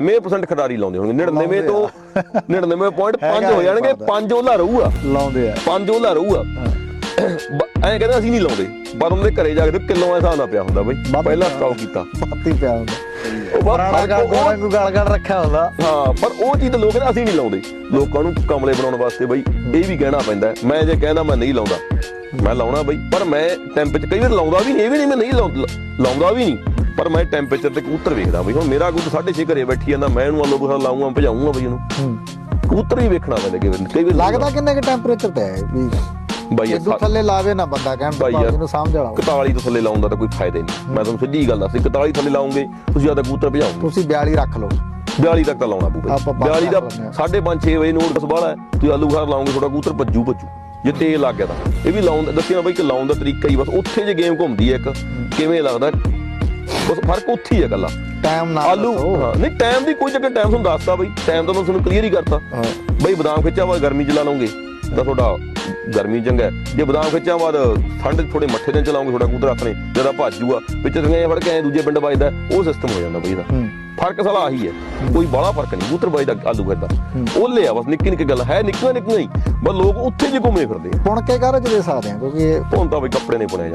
99% ਖਿਡਾਰੀ ਲਾਉਂਦੇ ਹੋਣਗੇ। 99 ਤੋਂ 99.5 ਹੋ ਜਾਣਗੇ 5 ਉਹਲਾ ਰਹੂਗਾ। ਲਾਉਂਦੇ ਆ। 5 ਉਹਲਾ ਰਹੂਗਾ। ਐਂ ਕਹਿੰਦੇ ਅਸੀਂ ਨਹੀਂ ਲਾਉਂਦੇ। ਪਰ ਉਹਨਾਂ ਦੇ ਘਰੇ ਜਾ ਕੇ ਕਿਲੋ ਐ ਹਿਸਾਬ ਨਾਲ ਪਿਆ ਹੁੰਦਾ ਬਈ। ਪਹਿਲਾਂ। ਸਟਾਕ ਕੀਤਾ। ਬਾਤੀ ਪਿਆ ਹੁੰਦਾ। ਉਹ ਬ- ਪੁਰਾਣਾ ਫ਼ਰਕ ਗਾਲ ਉਹ- ਗੋੜਾ ਕੋਈ ਗਾਲ ਗਾਲ ਰੱਖਿਆ ਹੁੰਦਾ। ਹਾਂ ਪਰ ਉਹ ਚੀਜ਼ ਤਾਂ ਲੋਕ ਕਹਿੰਦੇ ਅਸੀਂ ਨਹੀਂ ਲਾਉਂਦੇ। ਲੋਕਾਂ ਨੂੰ ਕਮਲੇ ਬਣਾਉਣ ਵਾਸਤੇ ਬਈ ਇਹ ਵੀ ਕਹਿਣਾ ਪੈਂਦਾ। ਮੈਂ ਜੇ ਕਹਿੰਦਾ ਮੈਂ ਨਹੀਂ ਲਾਉਂਦਾ। ਮੈਂ ਲਾਉਣਾ ਬਈ। ਪਰ ਮੈਂ ਟੈਂਪਰੇਚਰ ਕਈ ਵਾਰ ਲਾਉਂਦਾ ਵੀ ਨਹੀਂ ਇਹ ਵੀ ਨਹੀਂ ਮੈਂ ਨਹੀਂ ਲਾਉਂ- ਲਾਉਂਦਾ ਵੀ ਨਹੀਂ। ਪਰ ਮੈਂ ਟੈਂਪਰੇਚਰ ਤੇ ਕਬੂਤਰ ਵੇਖਦਾ ਬਈ ਹੁਣ ਮੇਰਾ ਕਬੂਤਰ 6:30 ਘਰੇ ਬੈਠੀ ਜਾਂਦਾ ਮੈਂ ਇਹਨੂੰ ਆਲੂ ਬਖਾ ਲਾਉਂਗਾ ਭਜਾਉਂਗਾ ਬਈ ਇਹਨੂੰ। ਕਬੂਤਰ ਹੀ ਵੇਖਣਾ ਕਈ ਵਾਰ ਕਈ ਵਾਰ ਲੱਗਦਾ ਕਿੰਨੇ ਕਿ ਟੈਂਪਰੇਚਰ ਤੇ ਹੈ ਵੀ ਬਾਈ ਇਹ ਥੱਲੇ ਲਾਵੇ ਨਾ ਬੰਦਾ ਕਹਿਣ ਬਾਈ ਜਿਹਨੂੰ ਸਮਝ ਹੋਵੇ। 41 ਤੋਂ ਥੱਲੇ ਲਾਉਣ ਦਾ ਤਾਂ ਕੋਈ ਫਾਇਦਾ ਨਹੀਂ। ਮੈਂ ਤੁਹਾਨੂੰ ਸਿੱਧੀ ਗੱਲ ਦੱਸਦੀ 41 ਥੱਲੇ ਲਾਉਂਗੇ ਤੁਸੀਂ ਜ਼ਿਆਦਾ ਕਬੂਤਰ ਭਜਾਉਂਗੇ ਤੁਸੀਂ 42 ਰੱਖ ਲਓ। 42 ਤੱਕ ਤਾਂ ਲਾਉਣਾ ਪਊਗਾ। ਆਪਾਂ ਬੰਦ 42 ਦਾ ਕਰ ਲੈਂਦੇ ਹਾਂ। 5:30 6 ਵਜੇ ਨੋਟ ਵਾਲਾ ਹੈ ਤੁਸੀਂ ਆਲੂ ਖਾਰ ਲਾਉਂਗੇ ਤੁਹਾਡਾ ਕਬੂਤਰ ਭੱਜੂ ਭੱਜੂ। ਜੇ ਤੇਲ ਲੱਗ ਗਿਆ ਤਾਂ। ਇਹ ਵੀ ਲਾਉਣ ਦੱਸਿਆ ਬਈ ਕਿ ਲਾਉਣ ਦਾ ਤਰੀਕਾ ਹੀ ਬਸ ਉੱਥੇ ਜੇ ਗੇਮ ਘੁੰਮਦੀ ਹੈ ਇੱਕ ਕਿਵੇਂ ਲੱਗਦਾ? ਬਸ ਫ਼ਰਕ ਉੱਥੇ ਹੀ ਹੈ ਗੱਲਾਂ। ਟਾਈਮ ਨਾਲ ਆਲੂ। ਹਾਂ। ਨਹੀਂ ਟਾਈਮ ਦੀ ਕੋਈ ਚੱਕਰ ਟਾਈਮ ਤੁਹਾਨੂੰ ਦੱਸਤਾ ਬਈ। ਟਾਈਮ ਤਾਂ ਮੈਂ ਤੁਹਾਨੂੰ ਕਲੀਅਰ ਹੀ ਕਰਤਾ। ਹਾਂ। ਬਈ ਬਦਾਮ ਖਿੱਚਿਆ ਵਾ ਗਰਮੀ ਚ ਲਾ ਲਓਗੇ। ਤਾਂ ਤੁਹਾਡਾ ਗਰਮੀ ਚੰਗਾ ਹੈ। ਜੇ ਬਦਾਮ ਖਿੱਚਿਆ ਬਾਅਦ ਠੰਡ ਥੋੜੇ ਮੱਠੇ ਦਿਨ ਚਲਾਉਂਗੇ ਤੁਹਾਡਾ ਕਬੂਤਰ ਆਪਣੇ ਜਦਾ ਭੱਜੂਗਾ ਵਿੱਚ ਸੰਗਿਆ ਫੜ ਕੇ ਐਂ ਦੂਜੇ ਪਿੰਡ ਵੱਜਦਾ ਉਹ ਸਿਸਟਮ ਹੋ ਜਾਂਦਾ ਬਈ ਇਹਦਾ। ਹੂੰ। ਫ਼ਰਕ ਸਾਲਾ ਆਹੀ ਹੈ। ਕੋਈ ਬੜਾ ਫ਼ਰਕ ਨਹੀਂ ਕਬੂਤਰ ਬਾਈ ਦਾ ਆਲੂ ਫਿਰਦਾ ਉਹਲੇ ਆ ਬਸ ਨਿੱਕੀ ਨਿੱਕੀ ਗੱਲ ਹੈ ਨਿੱਕੀਆਂ ਨਿੱਕੀਆਂ ਹੀ ਬਸ ਲੋਕ ਉੱਥੇ ਜੇ ਘੁੰਮੇ ਫਿਰਦੇ ਆ। ਪੁਣ ਕੇ ਘਰ ਚ ਦੇ ਸਕਦੇ ਆ ਕਿਉਂਕਿ ਇਹ ਹੁਣ ਤਾਂ ਬਈ ਕੱਪੜੇ ਨਹੀਂ ਪੁਣਿਆ ਜਾਂਦੇ।